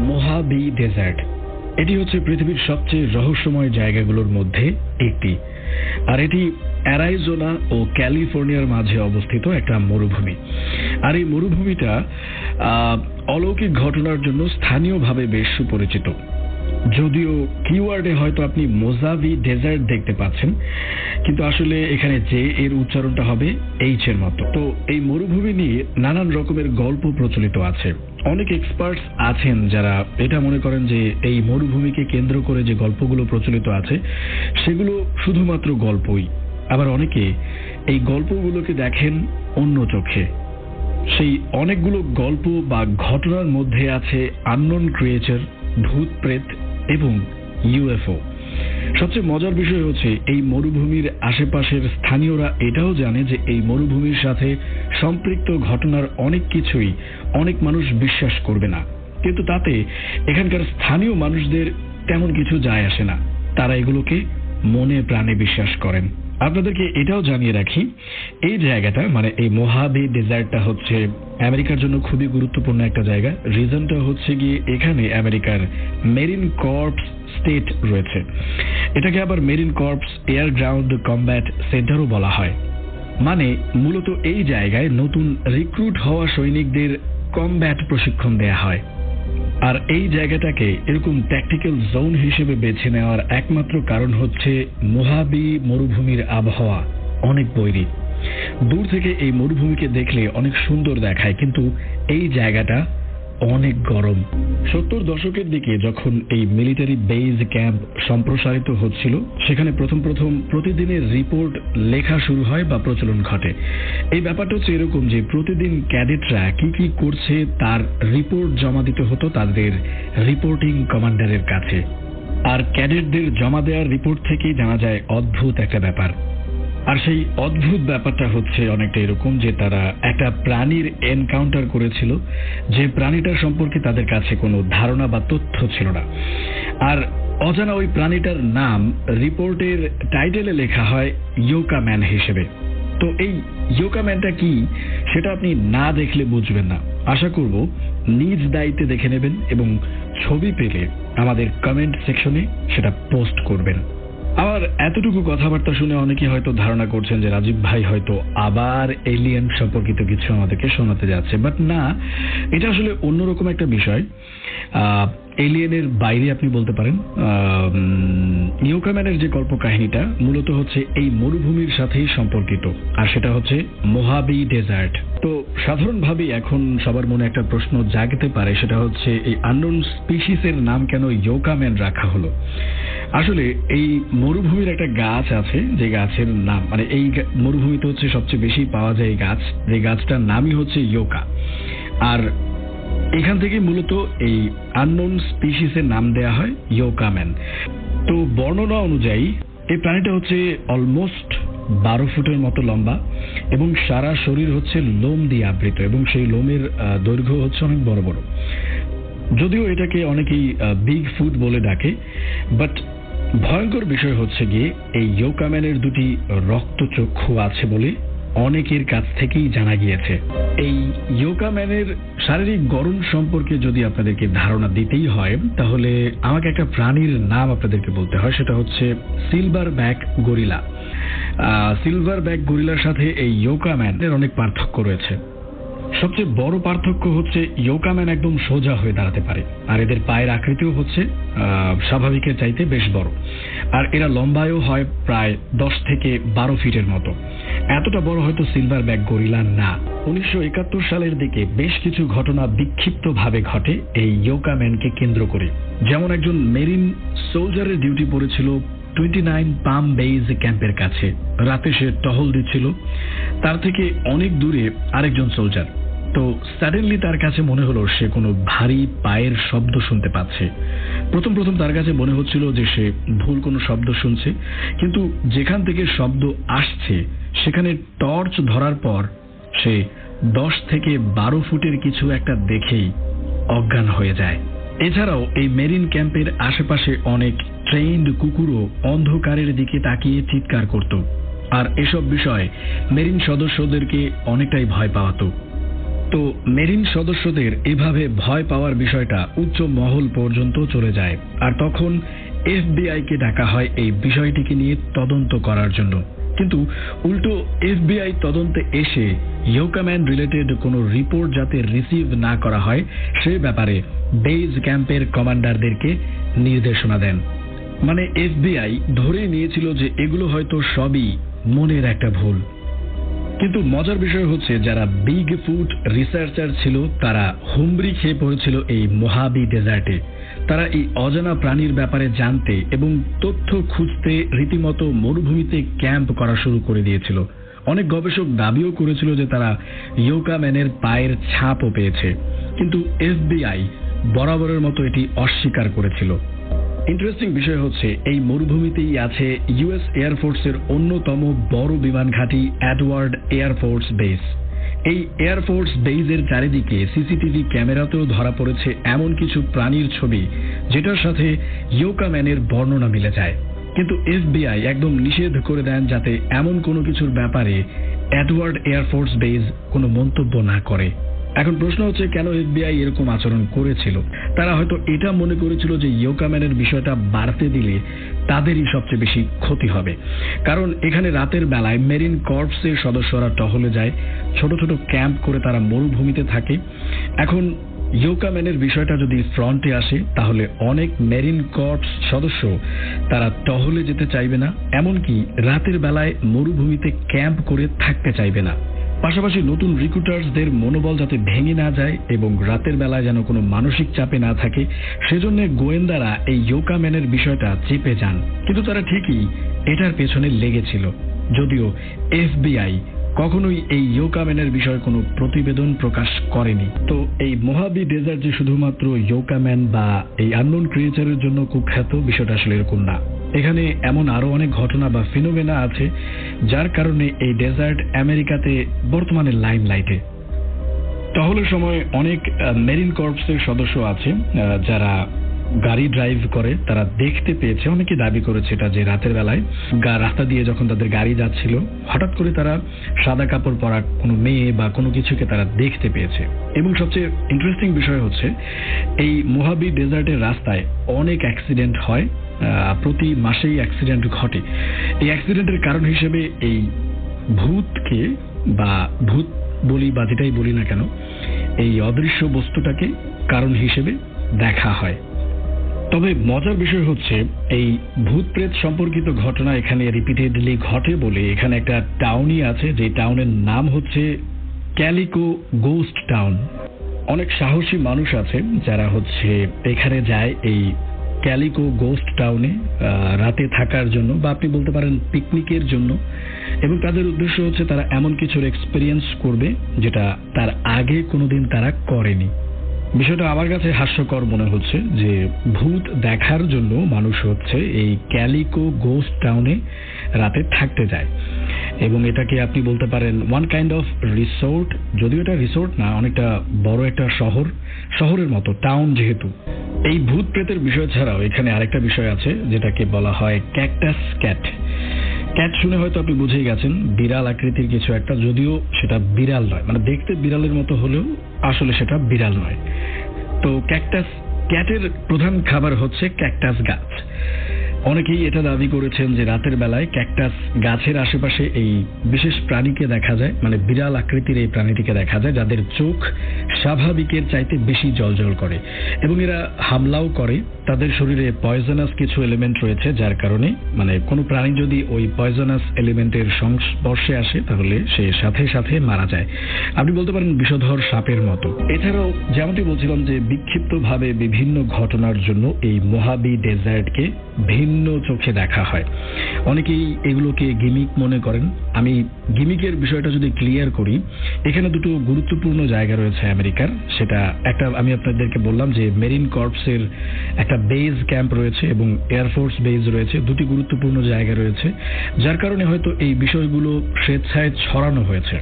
মোহাবি dessert এটি হচ্ছে পৃথিবীর সবচেয়ে রহস্যময় জায়গাগুলোর মধ্যে একটি। আর এটি অ্যারাইজোনা ও ক্যালিফোর্নিয়ার মাঝে অবস্থিত একটা মরুভূমি। আর এই মরুভূমিটা অলৌকিক ঘটনার জন্য স্থানীয়ভাবে বেশ সুপরিচিত। যদিও কিওয়ার্ডে হয়তো আপনি মোজাভি ডেজার্ট দেখতে পাচ্ছেন, কিন্তু আসলে এখানে যে এর উচ্চারণটা হবে এইচ এর মতো। তো এই মরুভূমি নিয়ে নানান রকমের গল্প প্রচলিত আছে। অনেক এক্সপার্টস আছেন যারা এটা মনে করেন যে এই মরুভূমিকে কেন্দ্র করে যে গল্পগুলো প্রচলিত আছে, সেগুলো শুধুমাত্র গল্পই। আবার অনেকে এই গল্পগুলোকে দেখেন অন্য চোখে। সেই অনেকগুলো গল্প বা ঘটনার মধ্যে আছে আননোন ক্রিয়েচার ভূত, প্রেত এবং ইউএফও সবচেয়ে মজার বিষয় হচ্ছে, এই মরুভূমির আশেপাশের স্থানীয়রা এটাও জানে যে এই মরুভূমির সাথে সম্পৃক্ত ঘটনার অনেক কিছুই অনেক মানুষ বিশ্বাস করবে না। কিন্তু তাতে এখানকার স্থানীয় মানুষদের তেমন কিছু যায় আসে না। তারা এগুলোকে মনে প্রাণে বিশ্বাস করেন। আপনাদেরকে এটাও জানিয়ে রাখি, এই জায়গাটা মানে এই মোহাবি ডেজার্টটা হচ্ছে আমেরিকার জন্য খুবই গুরুত্বপূর্ণ একটা জায়গা। রিজনটা হচ্ছে গিয়ে এখানে আমেরিকার মেরিন কর্পস স্টেট রয়েছে। এটাকে আবার marine corps air ground combat সেন্টারও বলা হয়। মানে মূলত এই জায়গায় নতুন রিক্রুট হওয়া সৈনিকদের কমব্যাট প্রশিক্ষণ দেয়া হয়। আর এই জায়গাটাকে এরকম ট্যাকটিক্যাল জোন হিসেবে বেছে নেওয়ার একমাত্র কারণ হচ্ছে মহাবি মরুভূমির আবহাওয়া, অনেক বৈরী। দূর থেকে এই মরুভূমিকে দেখলে অনেক সুন্দর দেখায়, কিন্তু এই জায়গাটা অনেক গরম। সত্তর দশকের দিকে যখন এই মিলিটারি বেজ ক্যাম্প সম্প্রসারিত হচ্ছিল, সেখানে প্রথম প্রথম প্রতিদিনের রিপোর্ট লেখা শুরু হয় বা প্রচলন ঘটে। এই ব্যাপারটা হচ্ছে এরকম যে প্রতিদিন ক্যাডেটরা কি কি করছে তার রিপোর্ট জমা দিতে হতো তাদের রিপোর্টিং কমান্ডারের কাছে। আর ক্যাডেটদের জমা দেওয়ার রিপোর্ট থেকেই জানা যায় অদ্ভুত একটা ব্যাপার। আর সেই অদ্ভুত ব্যাপারটা হচ্ছে অনেকটা এরকম যে তারা একটা প্রাণীর এনকাউন্টার করেছিল, যে প্রাণীটার সম্পর্কে তাদের কাছে কোনো ধারণা বা তথ্য ছিল না। আর অজানা ওই প্রাণীটার নাম রিপোর্টের টাইটেলে লেখা হয় ইয়োকা ম্যান হিসেবে। তো এই ইয়োকা ম্যানটা কি, সেটা আপনি না দেখলে বুঝবেন না। আশা করব নিজ দায়িত্বে দেখে নেবেন এবং ছবি পেলে আমাদের কমেন্ট সেকশনে সেটা পোস্ট করবেন। আবার এতটুকু কথাবার্তা শুনে অনেকে হয়তো ধারণা করছেন যে রাজীব ভাই হয়তো আবার এলিয়েন সম্পর্কিত কিছু আমাদেরকে শোনাতে যাচ্ছে। বাট না, এটা আসলে অন্যরকম একটা বিষয়। এলিয়েনের বাইরে আপনি বলতে পারেন নিউকাম্যানের যে কল্প কাহিনীটা মূলত হচ্ছে এই মরুভূমির সাথেই সম্পর্কিত। আর সেটা হচ্ছে মোহাবি ডেজার্ট তো সাধারণভাবে এখন সবার মনে একটা প্রশ্ন জাগতে পারে, সেটা হচ্ছে এই আননোন স্পিসিসের নাম কেন ইয়োকাম্যান রাখা হলো? আসলে এই মরুভূমির একটা গাছ আছে, যে গাছের নাম মানে এই মরুভূমিতে হচ্ছে সবচেয়ে বেশি পাওয়া যায় এই গাছ, যে গাছটার নামই হচ্ছে ইয়োকা। আর এখান থেকে মূলত এই আননোন স্পিসিসের নাম দেয়া হয় ইয়োকাম্যান তো বর্ণনা অনুযায়ী, এই প্রাণীটা হচ্ছে অলমোস্ট বারো ফুটের মতো লম্বা এবং সারা শরীর হচ্ছে লোম দিয়ে আবৃত এবং সেই লোমের দৈর্ঘ্য হচ্ছে অনেক বড় বড়। যদিও এটাকে অনেকেই বিগ ফুড বলে ডাকে বাট ভয়ঙ্কর বিষয় হচ্ছে গিয়ে এই ইয়োকাম্যানের দুটি রক্তচক্ষু আছে বলে অনেকের কাছ থেকেই জানা গিয়েছে। এই ইয়োকাম্যানের শারীরিক গড়ন সম্পর্কে যদি আপনাদেরকে ধারণা দিতেই হয়, তাহলে আমাকে একটা প্রাণীর নাম আপনাদেরকে বলতে হয়, সেটা হচ্ছে silver back gorilla. Silver back গরিলার সাথে এই ইয়োকাম্যানের অনেক পার্থক্য রয়েছে। সবচেয়ে বড় পার্থক্য হচ্ছে ইয়োকাম্যান একদম সোজা হয়ে দাঁড়াতে পারে। আর এদের পায়ের আকৃতিও হচ্ছে স্বাভাবিকের চাইতে বেশ বড়। আর এরা লম্বায়ও হয় প্রায় দশ থেকে বারো ফিটের মতো। এতটা বড় হয়তো সিলভার ব্যাগ গরিলা না। উনিশশো একাত্তর সালের দিকে বেশ কিছু ঘটনা বিক্ষিপ্তভাবে ঘটে এই ইয়োকাম্যানকে কেন্দ্র করে। যেমন একজন মেরিন সোলজারের ডিউটি পড়েছিল টোয়েন্টি নাইন পাম বেইজ ক্যাম্পের কাছে। রাতে সে টহল দিচ্ছিল। তার থেকে অনেক দূরে আরেকজন সোলজার। তো সাডেনলি তার কাছে মনে হলো সে কোনো ভারী পায়ের শব্দ শুনতে পাচ্ছে। প্রথম প্রথম তার কাছে মনে হচ্ছিল যে সে ভুল কোনো শব্দ শুনছে। কিন্তু যেখান থেকে শব্দ আসছে, সেখানে টর্চ ধরার পর সে দশ থেকে বারো ফুটের কিছু একটা দেখেই অজ্ঞান হয়ে যায়। এছাড়াও এই মেরিন ক্যাম্পের আশেপাশে অনেক ট্রেন্ড কুকুরও অন্ধকারের দিকে তাকিয়ে চিৎকার করত। আর এসব বিষয় মেরিন সদস্যদেরকে অনেকটাই ভয় পাওয়াতো। তো মেরিন সদস্যদের এভাবে ভয় পাওয়ার বিষয়টা উচ্চ মহল পর্যন্ত চলে যায়। আর তখন এফবিআইকে ডাকা হয় এই বিষয়টিকে নিয়ে তদন্ত করার জন্য। কিন্তু উল্টো এফবিআই তদন্তে এসে ইয়োকাম্যান রিলেটেড কোনো রিপোর্ট যাতে রিসিভ না করা হয়, সে ব্যাপারে বেজ ক্যাম্পের কমান্ডারদেরকে নির্দেশনা দেন। মানে এফবিআই ধরে নিয়েছিল যে এগুলো হয়তো সবই মনের একটা ভুল। কিন্তু মজার বিষয় হচ্ছে, যারা বিগ ফুড রিসার্চার ছিল, তারা হুমড়ি খেয়ে পড়েছিল এই মোহাবি ডেজার্টে। তারা এই অজানা প্রাণীর ব্যাপারে জানতে এবং তথ্য খুঁজতে রীতিমতো মরুভূমিতে ক্যাম্প করা শুরু করে দিয়েছিল। অনেক গবেষক দাবিও করেছিল যে তারা ইয়োকা ম্যানের পায়ের ছাপও পেয়েছে। কিন্তু এফবিআই বরাবরের মতো এটি অস্বীকার করেছিল। ইন্টারেস্টিং বিষয় হচ্ছে, এই মরুভূমিতেই আছে ইউএস এয়ারফোর্সের অন্যতম বড় বিমান ঘাঁটি অ্যাডওয়ার্ড এয়ারফোর্স বেস এই এয়ারফোর্স বেইজের চারিদিকে সিসিটিভি ক্যামেরাতেও ধরা পড়েছে এমন কিছু প্রাণীর ছবি, যেটার সাথে ইয়োকা ম্যানের বর্ণনা মিলে যায়। কিন্তু এফবিআই একদম নিষেধ করে দেন যাতে এমন কোনো কিছুর ব্যাপারে অ্যাডওয়ার্ড এয়ারফোর্স বেজ কোনো মন্তব্য না করে। এখন প্রশ্ন হচ্ছে, কেন এফবিআই এরকম আচরণ করেছিল? তারা হয়তো এটা মনে করেছিল যে ইয়োকাম্যানের বিষয়টা বাড়তে দিলে তাদেরই সবচেয়ে বেশি ক্ষতি হবে। কারণ এখানে রাতের বেলায় মেরিন কর্পসের সদস্যরা টহলে যায়, ছোট ছোট ক্যাম্প করে তারা মরুভূমিতে থাকে। এখন ইয়োকাম্যানের বিষয়টা যদি ফ্রন্টে আসে, তাহলে অনেক মেরিন কর্পস সদস্য তারা টহলে যেতে চাইবে না, এমনকি রাতের বেলায় মরুভূমিতে ক্যাম্প করে থাকতে চাইবে না। পাশাপাশি নতুন রিক্রুটার্সদের মনোবল যাতে ভেঙে না যায় এবং রাতের বেলায় যেন কোনো মানসিক চাপে না থাকে, সেজন্য গোয়েন্দারা এই ইয়োকাম্যানের বিষয়টা চেপে যান। কিন্তু তারা ঠিকই এটার পেছনে লেগেছিল। যদিও এফবিআই কখনোই এই ইয়োকাম্যানের বিষয়ে কোনো প্রতিবেদন প্রকাশ করেনি। তো এই মোহাবি ডেজার্ট যে শুধুমাত্র ইয়োকাম্যান বা এই আননোন ক্রিয়েচারের জন্য কুখ্যাত, বিষয়টা আসলে এরকম না। এখানে এমন আরও অনেক ঘটনা বা ফিনোমেনা আছে, যার কারণে এই ডেজার্ট আমেরিকাতে বর্তমানে লাইম লাইটে টহলের সময় অনেক মেরিন কর্পসের সদস্য আছে যারা গাড়ি ড্রাইভ করে, তারা দেখতে পেয়েছে, অনেকে দাবি করেছে এটা যে রাতের বেলায় রাস্তা দিয়ে যখন তাদের গাড়ি যাচ্ছিল, হঠাৎ করে তারা সাদা কাপড় পরা কোনো মেয়ে বা কোনো কিছুকে তারা দেখতে পেয়েছে। এবং সবচেয়ে ইন্টারেস্টিং বিষয় হচ্ছে, এই মোহাবি ডেজার্টের রাস্তায় অনেক অ্যাক্সিডেন্ট হয় প্রতি মাসেই অ্যাক্সিডেন্ট ঘটে। এই অ্যাক্সিডেন্টের কারণ হিসেবে এই ভূতকে বা ভূত বলি বা যেটাই বলি না কেন, এই অদৃশ্য বস্তুটাকে কারণ হিসেবে দেখা হয়। তবে মজার বিষয় হচ্ছে, এই ভূত প্রেত সম্পর্কিত ঘটনা এখানে রিপিটেডলি ঘটে বলে এখানে একটা টাউনই আছে, যে টাউনের নাম হচ্ছে ক্যালিকো গোস্ট টাউন অনেক সাহসী মানুষ আছে যারা হচ্ছে এখানে যায় এই ক্যালিকো গোস্ট টাউনে রাতে থাকার জন্য, বা আপনি বলতে পারেন পিকনিকের জন্য। এবং তাদের উদ্দেশ্য হচ্ছে তারা এমন কিছুর এক্সপিরিয়েন্স করবে যেটা তার আগে কোনোদিন তারা করেনি। বিষয়টা আমার কাছে হাস্যকর মনে হচ্ছে যে ভূত দেখার জন্য মানুষ হচ্ছে এই ক্যালিকো গোস্ট টাউনে রাতে থাকতে যায় এবং এটাকে আপনি বলতে পারেন ওয়ান কাইন্ড অফ রিসোর্ট যদিও এটা রিসোর্ট না, অনেকটা বড় একটা শহর। শহরের মতো টাউন যেহেতু। এই ভূত প্রেতের বিষয় ছাড়াও এখানে আরেকটা বিষয় আছে, যেটাকে বলা হয় ক্যাকটাস ক্যাট ক্যাট শুনে হয়তো আপনি বুঝেই গেছেন, বিড়াল আকৃতির কিছু একটা, যদিও সেটা বিড়াল নয়। মানে দেখতে বিড়ালের মতো হলেও আসলে সেটা বিড়াল নয়। তো ক্যাকটাস ক্যাটের প্রধান খাবার হচ্ছে ক্যাকটাস গাছ। অনেকেই এটা দাবি করেছেন যে রাতের বেলায় ক্যাকটাস গাছের আশেপাশে এই বিশেষ প্রাণীকে দেখা যায় মানে বিড়াল আকৃতির এই প্রাণীটিকে দেখা যায়, যাদের চোখ স্বাভাবিকের চাইতে বেশি জলজল করে। এবং এরা হামলাও করে। তাদের শরীরে পয়জনাস কিছু এলিমেন্ট রয়েছে, যার কারণে মানে কোনো প্রাণী যদি ওই পয়জনাস এলিমেন্টের সংস্পর্শে আসে, তাহলে সে সাথে সাথে মারা যায়। আপনি বলতে পারেন বিষধর সাপের মতো। এছাড়াও, যেমনটি বলছিলাম যে বিক্ষিপ্তভাবে বিভিন্ন ঘটনার জন্য এই মোহাবি ডেজার্টকে ভিন্ন চোখে দেখা হয়। অনেকেই এগুলোকে গিমিক মনে করেন। আমি গিমিকের বিষয়টা যদি ক্লিয়ার করি, এখানে দুটো গুরুত্বপূর্ণ জায়গা রয়েছে আমেরিকার। সেটা একটা, আমি আপনাদেরকে বললাম যে মেরিন কর্পসের একটা বেজ ক্যাম্প রয়েছে এবং এয়ারফোর্স বেজ রয়েছে, দুটি গুরুত্বপূর্ণ জায়গা রয়েছে, যার কারণে হয়তো এই বিষয়গুলো স্বেচ্ছায় ছড়ানো হয়েছে।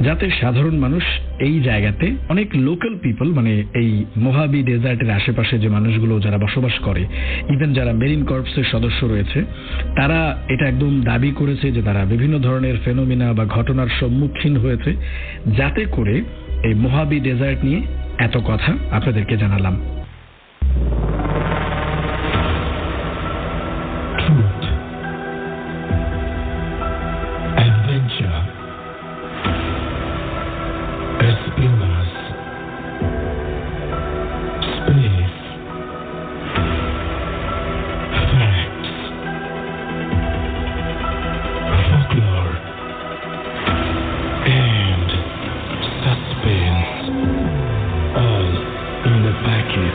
যাতে সাধারণ মানুষ এই জায়গাতে অনেক লোকাল পিপল মানে এই মোহাবি ডেজার্টের আশেপাশে যে মানুষগুলো যারা বসবাস করে ইভেন যারা মেরিন কর্পসের সদস্য রয়েছে, তারা এটা একদম দাবি করেছে যে তারা বিভিন্ন ধরনের ফেনোমিনা বা ঘটনার সম্মুখীন হয়েছে, যাতে করে এই মোহাবি ডেজার্ট নিয়ে এত কথা আপনাদেরকে জানালাম। A.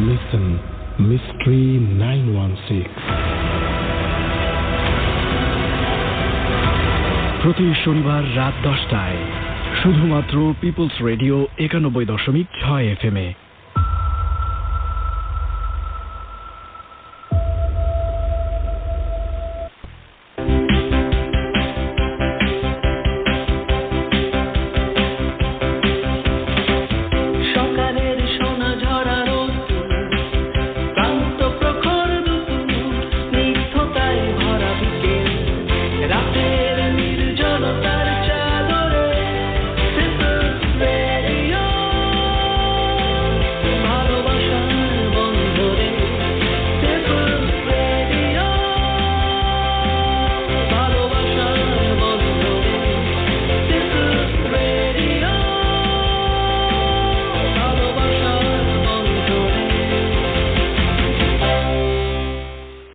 Listen, Mystery 916. প্রতি শনিবার রাত দশটায় শুধুমাত্র পিপলস রেডিও একানব্বই দশমিক ছয় এফ এম এ